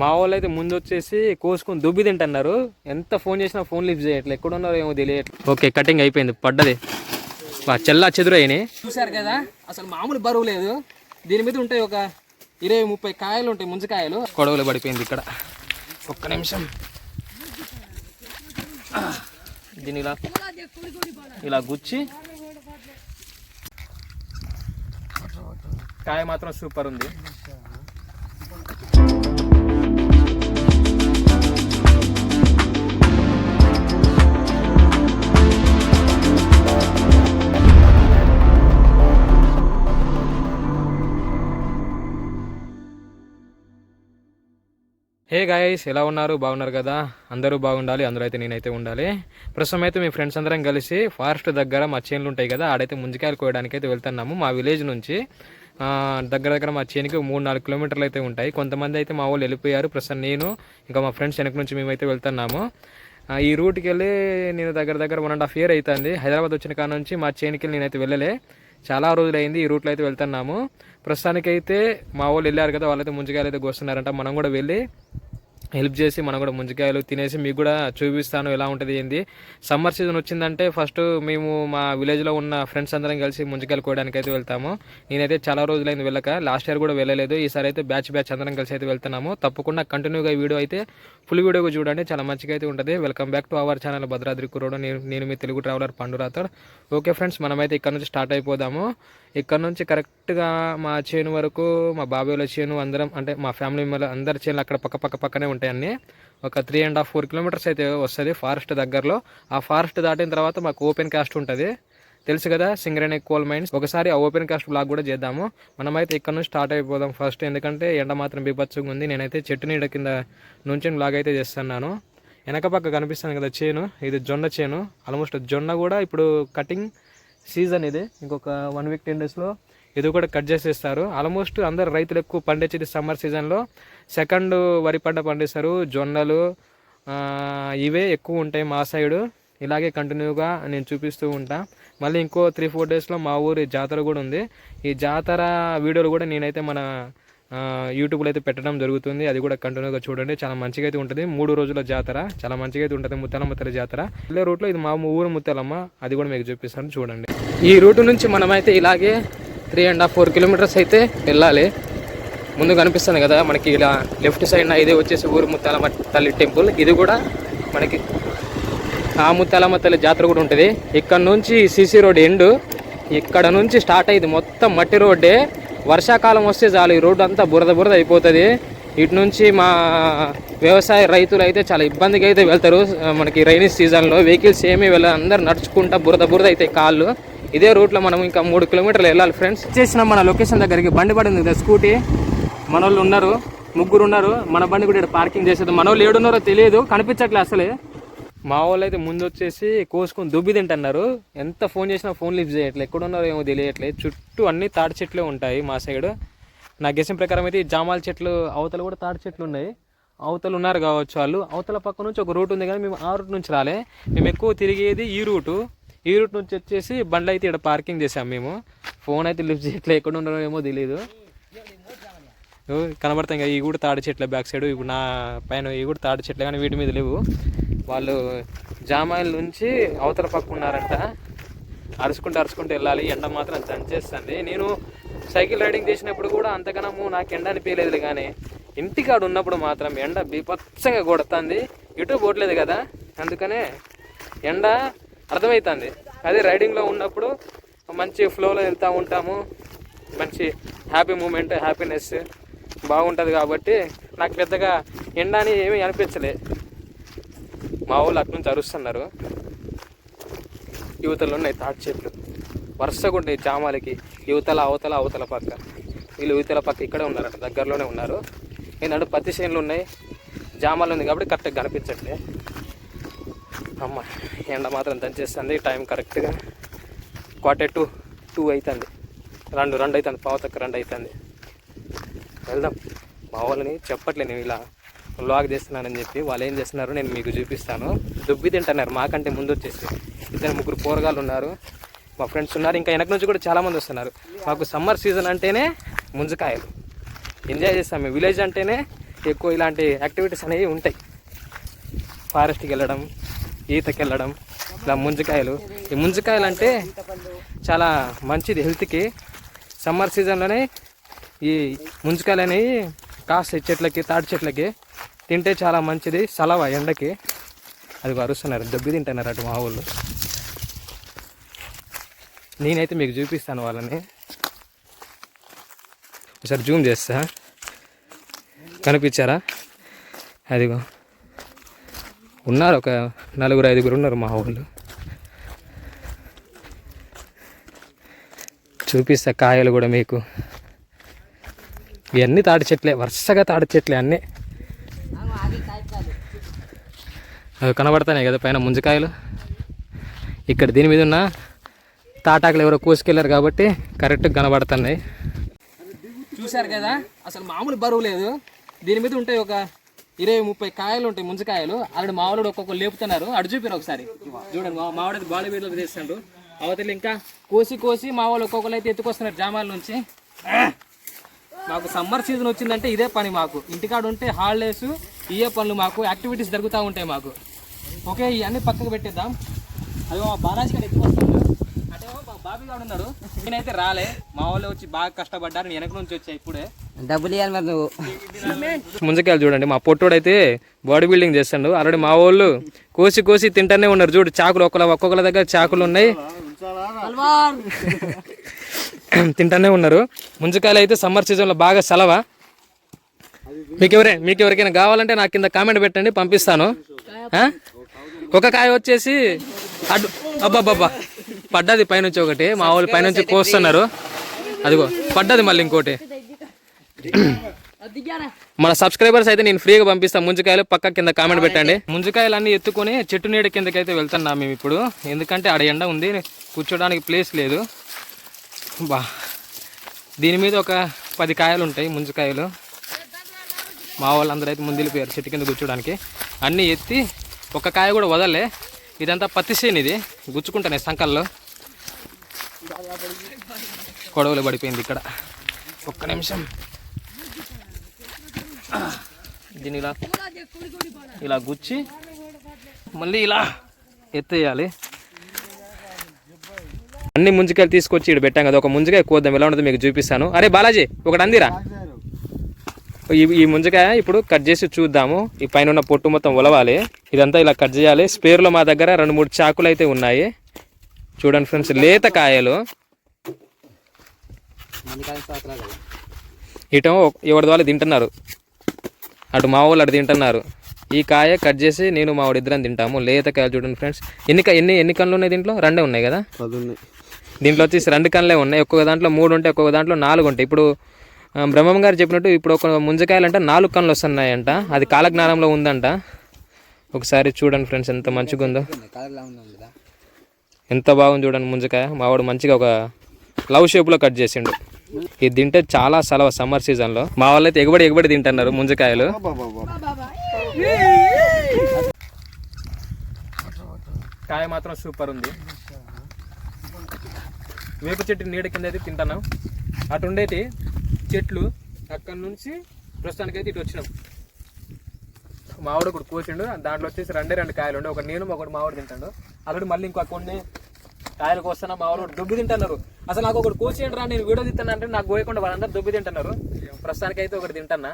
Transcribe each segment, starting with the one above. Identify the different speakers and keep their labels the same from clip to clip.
Speaker 1: మా వాళ్ళు అయితే ముందు వచ్చేసి కోసుకొని దుబ్బి తింటున్నారు. ఎంత ఫోన్ చేసినా ఫోన్ లిఫ్ట్ చేయట్లేదు ఎక్కడ ఉన్నారో ఏమో తెలియట్లేదు ఓకే కటింగ్ అయిపోయింది. పడ్డది. చెల్లా చెదురైనాయి
Speaker 2: చూశారు కదా అసలు మామూలు బరువు లేదు. దీని మీద ఉంటాయి ఒక ఇరవై ముప్పై కాయలు ఉంటాయి ముంజకాయలు.
Speaker 1: గొడవలు పడిపోయింది ఇక్కడ. ఒక్క నిమిషం. దీని ఇలా ఇలా గుచ్చి. కాయ మాత్రం సూపర్ ఉంది. హే గాయస్ ఎలా ఉన్నారు? బాగున్నారు కదా? అందరూ బాగుండాలి అందరూ అయితే నేనైతే ఉండాలి. ప్రస్తుతం అయితే మీ ఫ్రెండ్స్ అందరం కలిసి ఫారెస్ట్ దగ్గర మా చేనులు ఉంటాయి కదా ఆడైతే ముంజికాయలు కోయడానికి అయితే వెళ్తున్నాము. మా విలేజ్ నుంచి దగ్గర దగ్గర మా చేనికి మూడు నాలుగు కిలోమీటర్లు అయితే ఉంటాయి. కొంతమంది అయితే మా వాళ్ళు వెళ్ళిపోయారు. ప్రస్తుతం నేను ఇంకా మా ఫ్రెండ్స్ వెనక నుంచి మేమైతే వెళ్తున్నాము. ఈ రూట్కి వెళ్ళి నేను దగ్గర దగ్గర వన్ అండ్ హాఫ్ ఇయర్ అవుతుంది. హైదరాబాద్ వచ్చిన కాడ నుంచి మా చేనికి వెళ్ళి నేనైతే వెళ్ళలే. చాలా రోజులైంది ఈ రూట్లో అయితే వెళ్తున్నాము. ప్రస్తుతానికైతే మా వాళ్ళు వెళ్ళారు కదా వాళ్ళైతే ముంజికాయలు అయితే కోస్తున్నారంట మనం కూడా వెళ్ళి హెల్ప్ చేసి మనం కూడా ముంజకాయలు తినేసి మీకు కూడా చూపిస్తాను ఎలా ఉంటుంది ఏంది. సమ్మర్ సీజన్ వచ్చిందంటే ఫస్ట్ మేము మా విలేజ్లో ఉన్న ఫ్రెండ్స్ అందరం కలిసి ముంజకాయలు కోయడానికి అయితే వెళ్తాము. నేనైతే చాలా రోజులైంది వెళ్ళక లాస్ట్ ఇయర్ కూడా వెళ్ళలేదు. ఈసారి అయితే బ్యాచ్ బ్యాచ్ అందరం కలిసి అయితే వెళ్తున్నాము. తప్పకుండా కంటిన్యూగా ఈ వీడియో అయితే ఫుల్ వీడియోగా చూడండి. చాలా మంచిగా అయితే ఉంటుంది. Welcome back to our channel Bhadradri కురోడు నేను నేను మీ Telugu traveller Pandu okay friends మనమైతే ఇక్కడ నుంచి స్టార్ట్ అయిపోదాము. ఇక్కడ నుంచి కరెక్ట్ కరెక్ట్గా మా చేను వరకు మా బాబాయ్ల చేను అందరం అంటే మా ఫ్యామిలీ మెంబర్ అందరి చేనులు అక్కడ పక్క పక్క పక్కనే ఉంటాయి అన్నీ ఒక three and half four kilometres అయితే వస్తుంది ఫారెస్ట్ దగ్గరలో. ఆ ఫారెస్ట్ దాటిన తర్వాత మాకు ఓపెన్ కాస్ట్ ఉంటుంది. తెలుసు కదా సింగరేణి కోల్ మైన్స్. ఒకసారి ఆ ఓపెన్ కాస్ట్ బ్లాగ్ కూడా చేద్దాము. మనమైతే ఇక్కడ నుంచి స్టార్ట్ అయిపోదాం ఫస్ట్. ఎందుకంటే ఎండ మాత్రం బీభత్సంగా ఉంది. నేనైతే చెట్టు నీడ కింద నుంచి బ్లాగ్ అయితే చేస్తున్నాను. వెనక పక్క కనిపిస్తుంది కదా చేను. ఇది జొన్న చేను. ఆల్మోస్ట్ జొన్న కూడా ఇప్పుడు కటింగ్ సీజన్ ఇది. ఇంకొక వన్ వీక్ టెన్ డేస్లో ఇది కూడా కట్ చేసేస్తారు ఆల్మోస్ట్ అందరు రైతులు ఎక్కువ పండించేది సమ్మర్ సీజన్లో సెకండ్ వరి పంట పండిస్తారు. జొన్నలు ఇవే ఎక్కువ ఉంటాయి మా సైడు ఇలాగే కంటిన్యూగా నేను చూపిస్తూ ఉంటా. మళ్ళీ ఇంకో త్రీ ఫోర్ డేస్లో మా ఊరి జాతర కూడా ఉంది. ఈ జాతర వీడియోలు కూడా నేనైతే మన యూట్యూబ్లో అయితే పెట్టడం జరుగుతుంది. అది కూడా కంటిన్యూగా చూడండి. చాలా మంచిగా అయితే ఉంటుంది. మూడు రోజుల జాతర. చాలా మంచిగా అయితే ఉంటుంది. ముత్యాలమ్మ తల్లి జాతర. వెళ్ళే రూట్లో ఇది మా ఊరు ముత్తాలమ్మ. అది కూడా మీకు చూపిస్తాను. చూడండి. ఈ రూట్ నుంచి మనమైతే ఇలాగే three and half four kilometres అయితే వెళ్ళాలి. ముందు కనిపిస్తుంది కదా మనకి ఇలా లెఫ్ట్ సైడ్ ఇది వచ్చేసి ఊరు ముత్తాలమ్మ తల్లి టెంపుల్. ఇది కూడా మనకి ఆ ముత్తాలమ్మ తల్లి జాతర కూడా ఉంటుంది. ఇక్కడ నుంచి సీసీ రోడ్ ఎండ్ ఇక్కడ నుంచి స్టార్ట్ అయ్యింది మొత్తం మట్టి రోడ్డే. వర్షాకాలం వస్తే చాలు ఈ రోడ్డు అంతా బురద బురద అయిపోతుంది. ఇటు నుంచి మా వ్యవసాయ రైతులు అయితే చాలా ఇబ్బందిగా అయితే వెళ్తారు. మనకి రైనీ సీజన్లో వెహికల్స్ ఏమీ వెళ్ళారు అందరు నడుచుకుంటా బురద బురద అయితే కాళ్ళు. ఇదే రూట్లో మనం ఇంకా మూడు కిలోమీటర్లు వెళ్ళాలి ఫ్రెండ్స్ చేసిన మన లొకేషన్ దగ్గరికి బండి పడింది కదా స్కూటీ మన వాళ్ళు ఉన్నారు ముగ్గురు ఉన్నారు. మన బండి కూడా ఇక్కడ పార్కింగ్ చేసేది. మన వాళ్ళు ఏడున్నారో తెలియదు కనిపించట్లే అసలే. మా వాళ్ళు అయితే ముందు వచ్చేసి కోసుకొని దుబ్బి తింటున్నారు. ఎంత ఫోన్ చేసినా ఫోన్ లిఫ్ట్ చేయట్లేదు ఎక్కడ ఉన్నారో ఏమో తెలియట్లేదు చుట్టూ అన్ని తాటి చెట్లే ఉంటాయి మా సైడ్ నా గెసిన ప్రకారం అయితే జామాల చెట్లు అవతల కూడా తాటి చెట్లు ఉన్నాయి. అవతలు ఉన్నారు కావచ్చు వాళ్ళు. అవతల పక్క నుంచి ఒక రూట్ ఉంది కానీ మేము ఆ రూట్ నుంచి రాలే. మేము ఎక్కువ తిరిగేది ఈ రూటు ఈ రూట్ నుంచి వచ్చేసి బండ్లు అయితే ఇక్కడ పార్కింగ్ చేసాం మేము. ఫోన్ అయితే లిఫ్ట్ చేయట్లే ఎక్కడ ఉండడం ఏమో తెలియదు కనబడతాయి కదా ఈ కూడా తాడి చెట్ల బ్యాక్ సైడ్ ఇప్పుడు నా పైన ఈ కూడా తాడి చెట్లే కానీ వీటి మీద లేవు. వాళ్ళు జామాయిల నుంచి అవతల పక్క ఉన్నారంట. అరుచుకుంటూ అరుచుకుంటూ వెళ్ళాలి ఎండ మాత్రం చంచేస్తుంది నేను సైకిల్ రైడింగ్ చేసినప్పుడు కూడా అంతకనము నాకు ఎండ అనిపించలేదు కానీ ఇంటికాడ ఉన్నప్పుడు మాత్రం ఎండ బీభత్సంగా కొడుతుంది. ఇటు పోవట్లేదు కదా అందుకనే ఎండ అర్థమవుతుంది అదే రైడింగ్లో ఉన్నప్పుడు మంచి ఫ్లోలో వెళ్తూ ఉంటాము. మంచి హ్యాపీ మూమెంట్ హ్యాపీనెస్ బాగుంటుంది కాబట్టి నాకు పెద్దగా ఎండ అని ఏమీ అనిపించలే. మా వాళ్ళు అటు నుంచి అరుస్తున్నారు. యువతలు ఉన్నాయి తాటి చెట్లు. వరుసగా ఉంటాయి జామాలకి యువతల అవతల అవతల పక్క. వీళ్ళు యువతల పక్క ఇక్కడే ఉన్నారట దగ్గరలోనే ఉన్నారు. ఏంటంటే పత్తి చేనులు ఉన్నాయి. జామాలు ఉంది కాబట్టి కరెక్ట్గా కనిపించట్లే. అమ్మ ఎండ మాత్రం దంచేస్తుంది. టైం కరెక్ట్గా క్వార్టర్ టు టూ అవుతుంది రెండు రెండు అవుతుంది పావతక్క రెండు అవుతుంది వెళ్దాం. మా వాళ్ళని చెప్పట్లే నేను ఇలా వ్లాగ్ చేస్తున్నానని చెప్పి. వాళ్ళు ఏం చేస్తున్నారు నేను మీకు చూపిస్తాను. దుబ్బి తింటున్నారు. మాకంటే ముందు వచ్చేసి ఇద్దరు ముగ్గురు పోరగాళ్ళు ఉన్నారు. మా ఫ్రెండ్స్ ఉన్నారు. ఇంకా వెనక నుంచి కూడా చాలామంది వస్తున్నారు. మాకు సమ్మర్ సీజన్ అంటేనే ముంజకాయలు. ఎంజాయ్ చేస్తాం. మేము విలేజ్ అంటేనే ఎక్కువ ఇలాంటి యాక్టివిటీస్ అనేవి ఉంటాయి. ఫారెస్ట్కి వెళ్ళడం ఈతకి వెళ్ళడం ఇలా ముంజకాయలు. ఈ ముంజకాయలు అంటే చాలా మంచిది హెల్త్కి. సమ్మర్ సీజన్లోనే ఈ ముంజకాయలు అనేవి కాస్తాయి చెట్లకి తాటి చెట్లకి. తింటే చాలా మంచిది సలవ ఎండకి. అది అరుస్తున్నారు దెబ్బి తింటున్నారు అటు మా ఊళ్ళు. నేనైతే మీకు చూపిస్తాను వాళ్ళని. ఒకసారి జూమ్ చేస్తా. కనిపించారా? అదిగో. ఉన్నారు ఒక నలుగురు ఐదుగురు ఉన్నారు మా ఊళ్ళు చూపిస్తా కాయలు కూడా మీకు. ఇవన్నీ తాటి చెట్లే వరుసగా తాటి చెట్లే అన్నీ. అవి కనబడతాయి కదా పైన ముంజకాయలు. ఇక్కడ దీని మీద ఉన్న తాటాకులు ఎవరో కోసుకెళ్ళారు కాబట్టి కరెక్ట్గా కనబడుతున్నాయి.
Speaker 2: చూశారు కదా? అసలు మామూలు బరువు లేదు. దీని మీద ఉంటాయి ఒక ఇరవై ముప్పై కాయలు ఉంటాయి ముంజకాయలు. ఆల్రెడీ మావాడు ఒక్కొక్కరు లేపుతున్నారు. అడు చూపిరు ఒకసారి. చూడండి మా మామిడి బాడీ వీడియో తీస్తాడు. అవతల ఇంకా కోసి కోసి మా వాళ్ళు ఒక్కొక్కరు అయితే ఎత్తుకొస్తున్నారు జామాల నుంచి. మాకు సమ్మర్ సీజన్ వచ్చిందంటే ఇదే పని మాకు. ఇంటికాడ ఉంటే హాలిడేస్ ఇయే పనులు మాకు. యాక్టివిటీస్ జరుగుతూ ఉంటాయి మాకు. ఓకే ఇవన్నీ పక్కకు పెట్టేద్దాం. అది మా బాలాజీ గారు ఎత్తుకొస్తున్నారు. బాబీ గారు నేనైతే రాలే. మా వాళ్ళు వచ్చి బాగా కష్టపడ్డారు. నేను వెనక నుంచి వచ్చా ఇప్పుడే.
Speaker 3: డబ్బులు ఇవ్వాలి మరి నువ్వు.
Speaker 1: ముంజకాయలు చూడండి మా పొట్టోడైతే బాడీ బిల్డింగ్ చేస్తాడు. ఆల్రెడీ మా వాళ్ళు కోసి కోసి తింటానే ఉన్నారు. చూడు చాకులు ఒక్కొక్క ఒక్కొక్కల దగ్గర చాకులు ఉన్నాయి. తింటానే ఉన్నారు. ముంజకాయలు అయితే సమ్మర్ సీజన్లో బాగా సెలవ? మీకు ఎవరే మీకు ఎవరికైనా కావాలంటే నాకు కింద కామెంట్ పెట్టండి పంపిస్తాను? ఒక కాయ వచ్చేసి అడ్డు అబ్బాబ్బా పడ్డది పైనుంచి ఒకటి మా వాళ్ళు పైనుంచి కోస్తున్నారు. అదిగో పడ్డది మళ్ళీ ఇంకోటి. మన సబ్స్క్రైబర్స్ అయితే నేను ఫ్రీగా పంపిస్తాను ముంజకాయలు పక్క కింద కామెంట్ పెట్టండి. ముంజకాయలు అన్ని ఎత్తుకొని చెట్టు నీడ కిందకి అయితే వెళ్తున్నాం మేము ఇప్పుడు. ఎందుకంటే ఆడ ఎండ ఉంది కూర్చోడానికి ప్లేస్ లేదు. బా. దీని మీద ఒక పది కాయలు ఉంటాయి ముంజకాయలు. మా వాళ్ళందరూ అయితే ముందు వెళ్ళిపోయారు చెట్టు కింద కూర్చోడానికి. అన్నీ ఎత్తి ఒక కాయ కూడా వదలే. ఇదంతా పత్తి చేను ఇది. గుచ్చుకుంటానే సంకల్లో. గొడవలు పడిపోయింది ఇక్కడ. ఒక్క నిమిషం. దీన్ని ఇలా ఇలా గుచ్చి మళ్ళీ ఇలా ఎత్తేయాలి. అన్ని ముంజకాయలు తీసుకొచ్చి ఇక్కడ పెట్టాం కదా ఒక ముంజకాయ కోద్దాం. ఎలా ఉంటుందో మీకు చూపిస్తాను. అరే బాలాజీ ఒకటి అందిరా. ఈ ఈ ముంజకాయ ఇప్పుడు కట్ చేసి చూద్దాము. ఈ పైన ఉన్న పొట్టు మొత్తం ఉలవాలి ఇదంతా ఇలా కట్ చేయాలి. స్పేర్లో మా దగ్గర రెండు మూడు చాకులు అయితే ఉన్నాయి. చూడండి ఫ్రెండ్స్ లేత కాయలు. ఇటో ఎవరి వాళ్ళు తింటున్నారు? అటు మా వాళ్ళు అటు తింటున్నారు. ఈ కాయ కట్ చేసి నేను మా వాడు ఇద్దరం తింటాము. లేత కాయలు చూడండి ఫ్రెండ్స్. ఎన్ని ఎన్ని ఎన్ని కన్నులు ఉన్నాయి దీంట్లో? రెండే ఉన్నాయి కదా? దీంట్లో వచ్చేసి రెండు కన్నులే ఉన్నాయి. ఒక్కొక్క దాంట్లో మూడు ఉంటాయి ఒక్కొక్క దాంట్లో నాలుగు ఉంటాయి. ఇప్పుడు బ్రహ్మం గారు చెప్పినట్టు ఇప్పుడు ఒక ముంజకాయలు అంటే నాలుగు కన్నులు వస్తున్నాయంట. అది కాలజ్ఞానంలో ఉందంట. ఒకసారి చూడండి ఫ్రెండ్స్ ఎంత మంచిగా ఉందో ఎంత బాగుంది చూడండి ముంజకాయ. మావాడు మంచిగా ఒక లవ్ షేప్లో కట్ చేసిండు. ఇది తింటే చాలా సెలవు సమ్మర్ సీజన్లో. మా వాళ్ళు అయితే ఎగబడి ఎగబడి తింటున్నారు ముంజకాయలు. కాయ మాత్రం సూపర్ ఉంది. వేప చెట్టు నీడ కింద అయితే తింటున్నాం అటు చెట్లు అక్కడి నుంచి ప్రస్తుతానికైతే ఇటు వచ్చినాం. మావాడు ఒకటి కోసిండు. దాంట్లో వచ్చేసి రెండే రెండు కాయలు ఉండే ఒకటి నేను ఒకటి మావాడు తింటాడు. అక్కడ మళ్ళీ ఇంకో కొన్ని కాయలు కోస్తున్నా మామిడి ఒకటి దుబ్బి తింటున్నారు. అసలు నాకు ఒకటి కోసేయండి రా నేను వీడియో తింటాను అంటే నాకు కోయకుండా వాళ్ళందరూ దుబ్బి తింటున్నారు. ప్రస్తుతానికి అయితే ఒకటి తింటున్నా.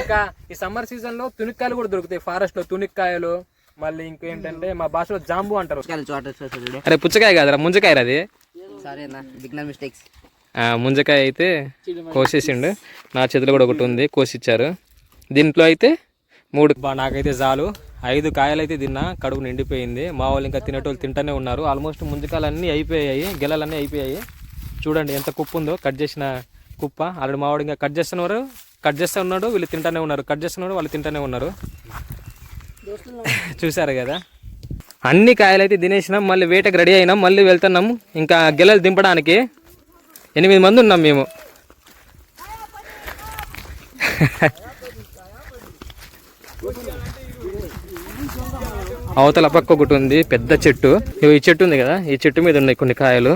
Speaker 1: ఇంకా ఈ సమ్మర్ సీజన్లో తునిక్కాయలు కూడా దొరుకుతాయి. ఫారెస్ట్లో తునిక్కాయలు మళ్ళీ ఇంకేంటంటే మా భాషలో జాంబు అంటారు. అరే పుచ్చకాయ కాదురా ముంజకాయ అది?
Speaker 3: మిస్టేక్స్.
Speaker 1: ముంజకాయ అయితే కోసేసిండు. నా చేతిలో కూడా ఒకటి ఉంది కోసిచ్చారు. దీంట్లో అయితే మూడు. నాకైతే చాలు. ఐదు కాయలు అయితే తిన్నా కడుపు నిండిపోయింది. మా వాళ్ళు ఇంకా తినేటోళ్ళు తింటూనే ఉన్నారు. ఆల్మోస్ట్ ముంజకాయలు అన్నీ అయిపోయాయి. గెలలన్నీ అయిపోయాయి. చూడండి ఎంత కుప్పు ఉందో. కట్ చేసిన కుప్ప. ఆల్రెడీ మావాడు ఇంకా కట్ చేస్తున్నారు. కట్ చేస్తూ ఉన్నాడు. వీళ్ళు తింటూనే ఉన్నారు. కట్ చేస్తున్నారు. వాళ్ళు తింటూనే ఉన్నారు. చూసారు కదా? అన్ని కాయలు అయితే తినేసినాం. మళ్ళీ వేటకు రెడీ అయినాం. మళ్ళీ వెళ్తున్నాం. ఇంకా గెలలు దింపడానికి ఎనిమిది మంది ఉన్నాం మేము. అవతల పక్క ఒకటి ఉంది పెద్ద చెట్టు. ఈ చెట్టు ఉంది కదా ఈ చెట్టు మీద ఉన్నాయి కొన్ని కాయలు.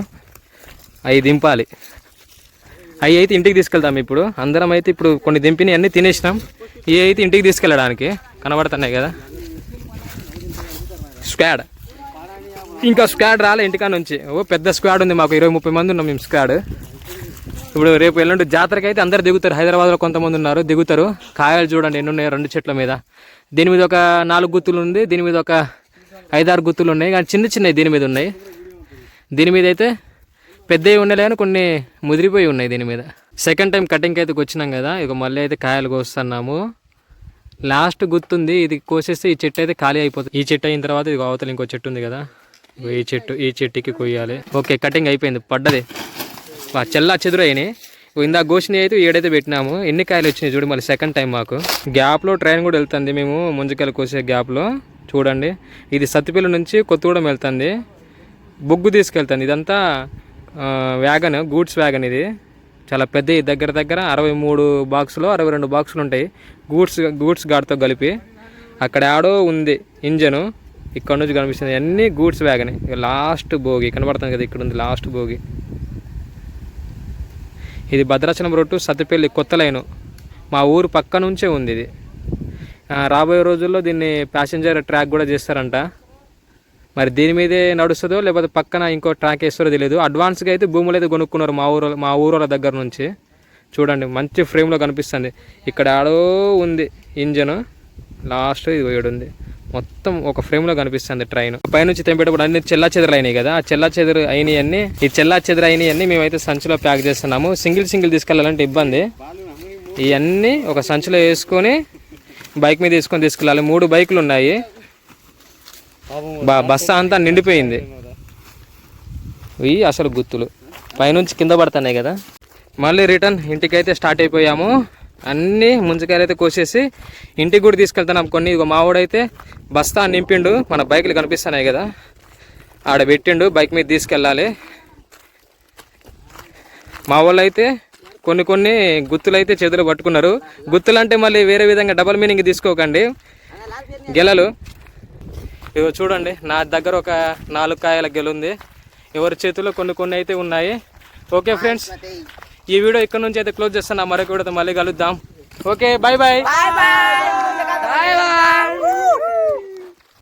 Speaker 1: అవి దింపాలి. అవి అయితే ఇంటికి తీసుకెళ్తాం ఇప్పుడు. అందరం అయితే ఇప్పుడు కొన్ని దింపినవి అన్నీ తినేసినాం. ఇవి అయితే ఇంటికి తీసుకెళ్ళడానికి. కనబడుతున్నాయి కదా. స్క్వాడ్ ఇంకా స్క్వాడ్ రాలే ఇంటికా నుంచి. ఓ పెద్ద స్క్వాడ్ ఉంది మాకు. ఇరవై ముప్పై మంది ఉన్నాం మేము స్క్వాడ్ ఇప్పుడు రేపు ఎల్లుండి జాతరకి అయితే అందరు దిగుతారు. హైదరాబాద్లో కొంతమంది ఉన్నారు. దిగుతారు. కాయలు చూడండి ఎన్ని ఉన్నాయి రెండు చెట్ల మీద. దీని మీద ఒక నాలుగు గుత్తులు ఉంది. దీని మీద ఒక ఐదారు గుత్తులు ఉన్నాయి. కానీ చిన్న చిన్నవి దీని మీద ఉన్నాయి. దీని మీద అయితే పెద్దవి ఉన్నాయి కానీ కొన్ని ముదిరిపోయి ఉన్నాయి దీని మీద. సెకండ్ టైం కటింగ్కి అయితే వచ్చినాం కదా. ఇక మళ్ళీ అయితే కాయలు కోస్తున్నాము. లాస్ట్ గుర్తుంది ఇది కోసేస్తే ఈ చెట్టు అయితే ఖాళీ అయిపోతుంది. ఈ చెట్టు అయిన తర్వాత ఇది అవతల ఇంకో చెట్టు ఉంది కదా. ఈ చెట్టు ఈ చెట్టుకి కొయ్యాలి. ఓకే కటింగ్ అయిపోయింది. పడ్డది. చెల్లా చెదురు అయినాయి. ఇందా గోషిని అయితే ఏడైతే పెట్టినాము. ఎన్ని కాయలు వచ్చినాయి చూడు మళ్ళీ సెకండ్ టైం మాకు. గ్యాప్లో ట్రైన్ కూడా వెళ్తుంది మేము ముంజకాయలు కోసే గ్యాప్లో చూడండి. ఇది సత్తిపల్లి నుంచి కొత్తగూడెం వెళ్తుంది. బొగ్గు తీసుకెళ్తుంది. ఇదంతా వ్యాగన్ గూడ్స్ వ్యాగన్ ఇది. చాలా పెద్ద దగ్గర దగ్గర అరవై మూడు బాక్సులు అరవై రెండు బాక్సులు ఉంటాయి. గూడ్స్ గూడ్స్ గాడితో కలిపి. అక్కడ ఆడో ఉంది ఇంజను. ఇక్కడ నుంచి కనిపిస్తుంది అన్ని గూడ్స్ వ్యాగన్ లాస్ట్ భోగి కనబడుతుంది కదా ఇక్కడ ఉంది లాస్ట్ భోగి ఇది భద్రాచలం రోడ్డు సత్తిపల్లి కొత్త లైను. మా ఊరు పక్క నుంచే ఉంది ఇది. రాబోయే రోజుల్లో దీన్ని ప్యాసింజర్ ట్రాక్ కూడా చేస్తారంట. మరి దీని మీదే నడుస్తుందో లేకపోతే పక్కన ఇంకో ట్రాక్ వేస్తారో తెలియదు అడ్వాన్స్గా అయితే భూములు అయితే కొనుక్కున్నారు మా ఊరు మా ఊరోళ్ళ దగ్గర నుంచి. చూడండి మంచి ఫ్రేమ్లో కనిపిస్తుంది. ఇక్కడ ఆడో ఉంది ఇంజన్. లాస్ట్ ఇది పోయడు ఉంది మొత్తం ఒక ఫ్రేమ్లో కనిపిస్తుంది ట్రైన్. పైనుంచి తెంపేటప్పుడు అన్ని చెల్లా చెదరు అయినాయి కదా ఆ చెల్లా చెదరు అయినాయి అన్ని ఈ చెల్లా చెదరు అయినాయి అన్ని మేమైతే సంచిలో ప్యాక్ చేస్తున్నాము. సింగిల్ సింగిల్ తీసుకెళ్ళాలంటే ఇబ్బంది. ఇవన్నీ ఒక సంచిలో వేసుకొని బైక్ మీద తీసుకొని తీసుకెళ్ళాలి. మూడు బైకులు ఉన్నాయి. బ- అంతా నిండిపోయింది. ఇవి అసలు గుర్తులు పైనుంచి కింద పడుతున్నాయి కదా. మళ్ళీ రిటర్న్ ఇంటికైతే స్టార్ట్ అయిపోయాము. అన్నీ ముంజకాయలు అయితే కోసేసి ఇంటికి కూడా తీసుకెళ్తున్నాం కొన్ని ఇక మావాడైతే బస్తా నింపిండు. మన బైకులు కనిపిస్తున్నాయి కదా. ఆడ పెట్టిండు బైక్ మీద తీసుకెళ్ళాలి. మా వాళ్ళు అయితే కొన్ని కొన్ని గుత్తులు అయితే చేతులు పట్టుకున్నారు. గుత్తులు అంటే మళ్ళీ వేరే విధంగా డబల్ మీనింగ్ తీసుకోకండి. గెలలు. ఇగో చూడండి నా దగ్గర ఒక నాలుగు కాయల గెలుంది. ఎవరి చేతిలో కొన్ని కొన్ని అయితే ఉన్నాయి. Okay friends. ఈ వీడియో ఇక్కడ నుంచి అయితే క్లోజ్ చేస్తాను మరొక వీడియోతో మళ్ళీ కలుద్దాం. Okay bye bye
Speaker 3: bye bye